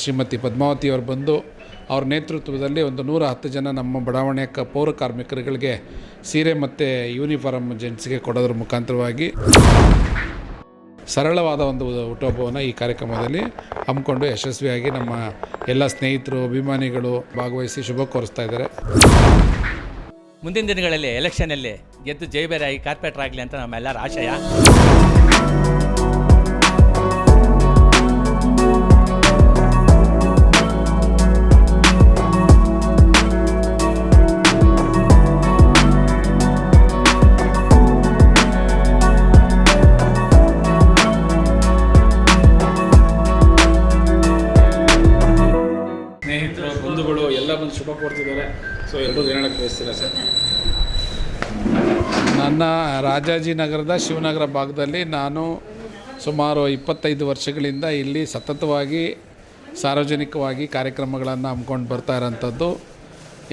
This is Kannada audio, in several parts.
ಶ್ರೀಮತಿ ಪದ್ಮಾವತಿ ಅವರು ಬಂದು ಅವ್ರ ನೇತೃತ್ವದಲ್ಲಿ ಒಂದು ನೂರ ಹತ್ತು ಜನ ನಮ್ಮ ಬಡಾವಣೆಯ ಕ, ಪೌರ ಕಾರ್ಮಿಕರುಗಳಿಗೆ ಸೀರೆ ಮತ್ತು ಯೂನಿಫಾರ್ಮ್ ಜೆಂಟ್ಸ್ಗೆ ಕೊಡೋದ್ರ ಮುಖಾಂತರವಾಗಿ ಸರಳವಾದ ಒಂದು ಹುಟ್ಟುಹಬ್ಬವನ್ನು ಈ ಕಾರ್ಯಕ್ರಮದಲ್ಲಿ ಹಮ್ಮಿಕೊಂಡು ಯಶಸ್ವಿಯಾಗಿ ನಮ್ಮ ಎಲ್ಲ ಸ್ನೇಹಿತರು, ಅಭಿಮಾನಿಗಳು ಭಾಗವಹಿಸಿ ಶುಭ ಕೋರಿಸ್ತಾ ಇದ್ದಾರೆ. ಮುಂದಿನ ದಿನಗಳಲ್ಲಿ ಎಲೆಕ್ಷನಲ್ಲಿ ಗೆದ್ದು ಜೈಬೇರಾಗಿ ಕಾರ್ಪೊರೇಟರ್ ಆಗಲಿ ಅಂತ ನಮ್ಮೆಲ್ಲರ ಆಶಯ. ಬಂದು ಶುಭ ಕೋರ್ತಿದ್ದಾರೆ ಸೊ ಎಲ್ಲರೂ ಹೇಳಕ್ಕೆ ಬಯಸ್ತೀರಾ ಸರ್? ನನ್ನ ರಾಜಾಜಿನಗರದ ಶಿವನಗರ ಭಾಗದಲ್ಲಿ ನಾನು ಸುಮಾರು ಇಪ್ಪತ್ತೈದು ವರ್ಷಗಳಿಂದ ಇಲ್ಲಿ ಸತತವಾಗಿ ಸಾರ್ವಜನಿಕವಾಗಿ ಕಾರ್ಯಕ್ರಮಗಳನ್ನು ಹಮ್ಮಿಕೊಂಡು ಬರ್ತಾ ಇರೋಂಥದ್ದು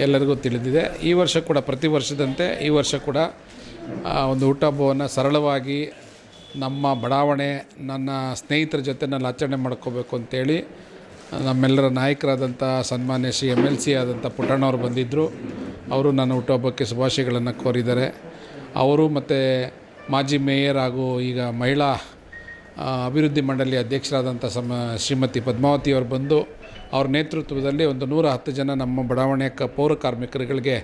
ಎಲ್ಲರಿಗೂ ತಿಳಿದಿದೆ. ಈ ವರ್ಷ ಕೂಡ, ಪ್ರತಿ ವರ್ಷದಂತೆ ಈ ವರ್ಷ ಕೂಡ ಒಂದು ಊಟ ಹಬ್ಬವನ್ನು ಸರಳವಾಗಿ ನಮ್ಮ ಬಡಾವಣೆ, ನನ್ನ ಸ್ನೇಹಿತರ ಜೊತೆನಲ್ಲಿ ಆಚರಣೆ ಮಾಡ್ಕೋಬೇಕು ಅಂತೇಳಿ ನಮ್ಮೆಲ್ಲರ ನಾಯಕರಾದಂಥ ಸನ್ಮಾನ್ಯ ಶ್ರೀ ಎಂ ಎಲ್ ಸಿ ಆದಂಥ ಪುಟ್ಟಣ್ಣವರು ಬಂದಿದ್ದರು. ಅವರು ನನ್ನ ಹುಟ್ಟುಹಬ್ಬಕ್ಕೆ ಶುಭಾಶಯಗಳನ್ನು ಕೋರಿದ್ದಾರೆ. ಅವರು ಮತ್ತು ಮಾಜಿ ಮೇಯರ್ ಹಾಗೂ ಈಗ ಮಹಿಳಾ ಅಭಿವೃದ್ಧಿ ಮಂಡಳಿ ಅಧ್ಯಕ್ಷರಾದಂಥ ಸಮ, ಶ್ರೀಮತಿ ಪದ್ಮಾವತಿ ಅವರು ಬಂದು ಅವ್ರ ನೇತೃತ್ವದಲ್ಲಿ ಒಂದು ನೂರ ಹತ್ತು ಜನ ನಮ್ಮ ಬಡಾವಣೆಯ ಕ, ಪೌರ ಕಾರ್ಮಿಕರುಗಳಿಗೆ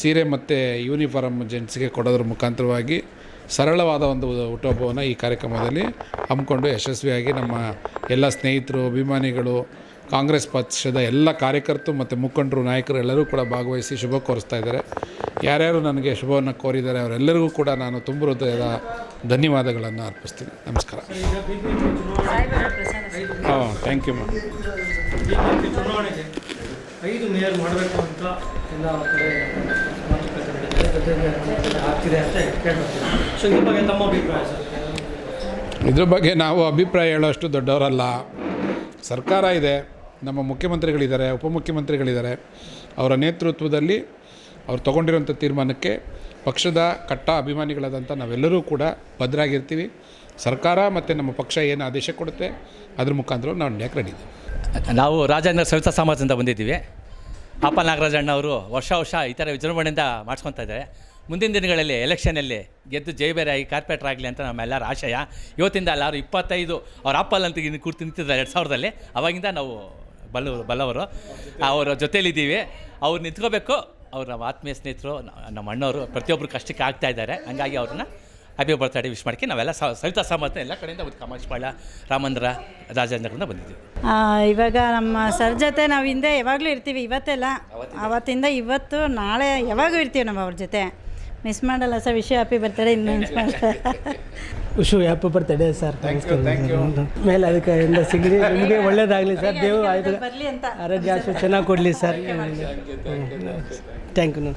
ಸೀರೆ ಮತ್ತು ಯೂನಿಫಾರ್ಮ್ ಜೆಂಟ್ಸ್ಗೆ ಕೊಡೋದ್ರ ಮುಖಾಂತರವಾಗಿ ಸರಳವಾದ ಒಂದು ಹುಟ್ಟುಹಬ್ಬವನ್ನು ಈ ಕಾರ್ಯಕ್ರಮದಲ್ಲಿ ಹಮ್ಮಿಕೊಂಡು ಯಶಸ್ವಿಯಾಗಿ ನಮ್ಮ ಎಲ್ಲ ಸ್ನೇಹಿತರು, ಅಭಿಮಾನಿಗಳು, ಕಾಂಗ್ರೆಸ್ ಪಕ್ಷದ ಎಲ್ಲ ಕಾರ್ಯಕರ್ತರು ಮತ್ತು ಮುಖಂಡರು, ನಾಯಕರು ಎಲ್ಲರೂ ಕೂಡ ಭಾಗವಹಿಸಿ ಶುಭ ಕೋರಿಸ್ತಾ ಇದ್ದಾರೆ. ಯಾರ್ಯಾರು ನನಗೆ ಶುಭವನ್ನು ಕೋರಿದ್ದಾರೆ ಅವರೆಲ್ಲರಿಗೂ ಕೂಡ ನಾನು ತುಂಬ ಹೃದಯದ ಧನ್ಯವಾದಗಳನ್ನು ಅರ್ಪಿಸ್ತೀನಿ. ನಮಸ್ಕಾರ. ಹಾಂ ಥ್ಯಾಂಕ್ ಯು ಮ್ಯಾಮ್ ಜೊತೆಗೆ ಆಗ್ತಿದೆ ಅಂತ ಕೇಳ್ಕೊಳ್ತೀನಿ. ಸೊ ಇದ್ರ ಬಗ್ಗೆ ತಮ್ಮ ಅಭಿಪ್ರಾಯ ಸರ್? ಇದ್ರ ಬಗ್ಗೆ ನಾವು ಅಭಿಪ್ರಾಯ ಹೇಳೋಷ್ಟು ದೊಡ್ಡವರಲ್ಲ. ಸರ್ಕಾರ ಇದೆ ನಮ್ಮ ಮುಖ್ಯಮಂತ್ರಿಗಳಿದ್ದಾರೆ ಉಪಮುಖ್ಯಮಂತ್ರಿಗಳಿದ್ದಾರೆ. ಅವರ ನೇತೃತ್ವದಲ್ಲಿ ಅವ್ರು ತಗೊಂಡಿರುವಂಥ ತೀರ್ಮಾನಕ್ಕೆ ಪಕ್ಷದ ಕಟ್ಟ ಅಭಿಮಾನಿಗಳಾದಂಥ ನಾವೆಲ್ಲರೂ ಕೂಡ ಭದ್ರಾಗಿರ್ತೀವಿ. ಸರ್ಕಾರ ಮತ್ತು ನಮ್ಮ ಪಕ್ಷ ಏನು ಆದೇಶ ಕೊಡುತ್ತೆ ಅದ್ರ ಮುಖಾಂತರ ನಾವು ನಡೆಯಕ್ಕೆ ರೆಡಿ ನಾವು ರಾಜೇಂದ್ರ ಸವಿತಾ ಸಮಾಜದಿಂದ ಬಂದಿದ್ದೀವಿ. ಅಪ್ಪ ನಾಗರಾಜಣ್ಣ ಅವರು ವರ್ಷ ವರ್ಷ ಈ ಥರ ವಿಜೃಂಭಣೆಯಿಂದ ಮಾಡಿಸ್ಕೊತಾ ಇದ್ದಾರೆ. ಮುಂದಿನ ದಿನಗಳಲ್ಲಿ ಎಲೆಕ್ಷನಲ್ಲಿ ಗೆದ್ದು ಜೈಬೇರಾಗಿ ಕಾರ್ಪೊರೇಟರ್ ಆಗಲಿ ಅಂತ ನಮ್ಮೆಲ್ಲರ ಆಶಯ. ಇವತ್ತಿಂದ ಎಲ್ಲರೂ ಇಪ್ಪತ್ತೈದು ಅವ್ರ ಅಪ್ಪಲ್ ಅಂತ ಇನ್ನು ಕೂರ್ತು ನಿಂತಿದ್ದಾರೆ ಎರಡು ಸಾವಿರದಲ್ಲಿ. ಅವಾಗಿಂದ ನಾವು ಬಲ್ಲ ಬಲ್ಲವರು. ಅವರ ಜೊತೇಲಿದ್ದೀವಿ ಅವ್ರು ನಿಂತ್ಕೋಬೇಕು. ಅವ್ರ ನಮ್ಮ ಆತ್ಮೀಯ ಸ್ನೇಹಿತರು, ನಮ್ಮ ಅಣ್ಣವರು ಪ್ರತಿಯೊಬ್ಬರು ಕಷ್ಟಕ್ಕೆ ಆಗ್ತಾ ಇದ್ದಾರೆ. ಹಂಗಾಗಿ ಅವ್ರನ್ನ ಹ್ಯಾಪಿ ಬರ್ತ್ಡೇ ವಿಶ್ ಮಾಡಿ ನಾವೆಲ್ಲ ಸವಿತಾ ಸಮಾಜ ಎಲ್ಲ ಕಡೆಯಿಂದ ಒಂದು ಕಮಾಶ್ಪಾಳ ರಾಮಂದ್ರ ರಾಜೇಂದ್ರದಿಂದ ಬಂದಿದ್ದೀವಿ ಆ, ಇವಾಗ ನಮ್ಮ ಸರ್ ಜೊತೆ ನಾವು ಹಿಂದೆ ಯಾವಾಗಲೂ ಇರ್ತೀವಿ ಇವತ್ತೆಲ್ಲ. ಅವತ್ತಿಂದ. ಇವತ್ತು ನಾಳೆ ಯಾವಾಗೂ ಇರ್ತೀವಿ ನಮ್ಮ ಅವ್ರ ಜೊತೆ. ಮಿಸ್ ಮಾಡಲ್ಲ ಸರ್ ವಿಷಯ ಹ್ಯಾಪಿ ಬರ್ತಡೇ ಇನ್ನು ಮಿಸ್ ಮಾಡಲ್ಲ. ವಿಶು ಹ್ಯಾಪಿ ಬರ್ತಡೇ ಸರ್ ಮೇಲೆ ಅದಕ್ಕೆ ಇಂದ ಸಿಗಲಿ ನಿಮಗೆ ಒಳ್ಳೇದಾಗಲಿ ಸರ್ ದೇವ್ರು ಆಯ್ತು ಆರೋಗ್ಯ ಆಶೀರ್ವಾದ ಚೆನ್ನಾಗಿ ಕೊಡಲಿ ಸರ್ ಥ್ಯಾಂಕ್ ಯು